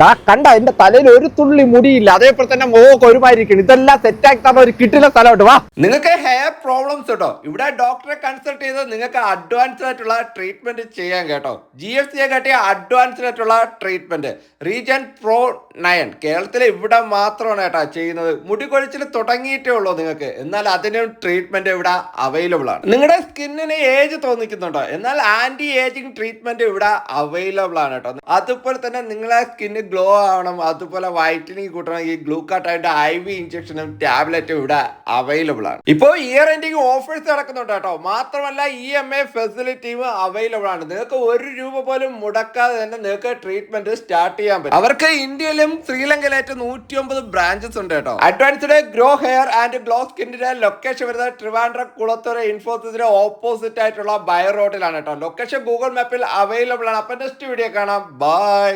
ദാ കണ്ട എന്റെ തലയിൽ ഒരു തുള്ളി മുടിയില്ല. അതേപോലെ തന്നെ മോക്ക് ഒരുമാതിരിക്കണം ഇതെല്ലാം സെറ്റാക്കി തന്നെ തന്ന ഒരു കിട്ടില്ല സ്ഥലമായിട്ട് വാ. നിങ്ങൾക്ക് ഹെയർ പ്രോബ്ലംസ് കേട്ടോ ഇവിടെ ഡോക്ടറെ കൺസൾട്ട് ചെയ്ത് നിങ്ങൾക്ക് അഡ്വാൻസ് ആയിട്ടുള്ള ട്രീറ്റ്മെന്റ് ചെയ്യാൻ കേട്ടോ. ജി എഫ് സിയെ കാട്ടിയ അഡ്വാൻസ്ഡ് ആയിട്ടുള്ള ട്രീറ്റ്മെന്റ് റീജൻ പ്രോ നയൻ കേരളത്തിലെ ഇവിടെ മാത്രമാണ് കേട്ടോ ചെയ്യുന്നത്. മുടി കൊഴിച്ചിൽ തുടങ്ങിയിട്ടേ ഉള്ളൂ നിങ്ങൾക്ക്. എന്നാൽ അതിനും ട്രീറ്റ്മെന്റ് ഇവിടെ അവൈലബിൾ ആണ്. നിങ്ങളുടെ സ്കിന്നിന് ഏജ് തോന്നിക്കുന്നുണ്ടോ? എന്നാൽ ആന്റി ഏജിങ് ട്രീറ്റ്മെന്റ് ഇവിടെ അവൈലബിൾ ആണ് കേട്ടോ. അതുപോലെ തന്നെ നിങ്ങളെ സ്കിന്ന് ഗ്ലോ ആവണം അതുപോലെ വൈറ്റനിങ് കൂട്ടണം ഈ ഗ്ലൂക്കാട്ടായിട്ട് ഐ വി ഇഞ്ചക്ഷനും ടാബ്ലറ്റും ഇവിടെ അവൈലബിൾ ആണ്. ഇപ്പോൾ ഇയർ എൻഡിങ് ഓഫേഴ്സ് നടക്കുന്നുണ്ട് കേട്ടോ. മാത്രമല്ല ഇ എം എ ഫെസിലിറ്റിയും അവൈലബിൾ ആണ്. നിങ്ങൾക്ക് ഒരു രൂപ പോലും മുടക്കാതെ തന്നെ നിങ്ങൾക്ക് ട്രീറ്റ്മെന്റ് സ്റ്റാർട്ട് ചെയ്യാൻ പറ്റും. അവർക്ക് ഇന്ത്യയിലും ശ്രീലങ്കയിലായിട്ട് നൂറ്റി ഒമ്പത് ബ്രാഞ്ചസ് ഉണ്ട് കേട്ടോ. Advanced grow hair and glow സ്കിന്നിന്റെ location വരുന്നത് ട്രിവാൻഡ്രം കുളത്തൂർ ഇൻഫോസിസിന്റെ ഓപ്പോസിറ്റ് ആയിട്ടുള്ള ബയർ റോഡിലാണ് കേട്ടോ. ലൊക്കേഷൻ ഗൂഗിൾ മാപ്പിൽ അവൈലബിൾ ആണ്. അപ്പൊ നെക്സ്റ്റ് വീഡിയോ കാണാം. ബൈ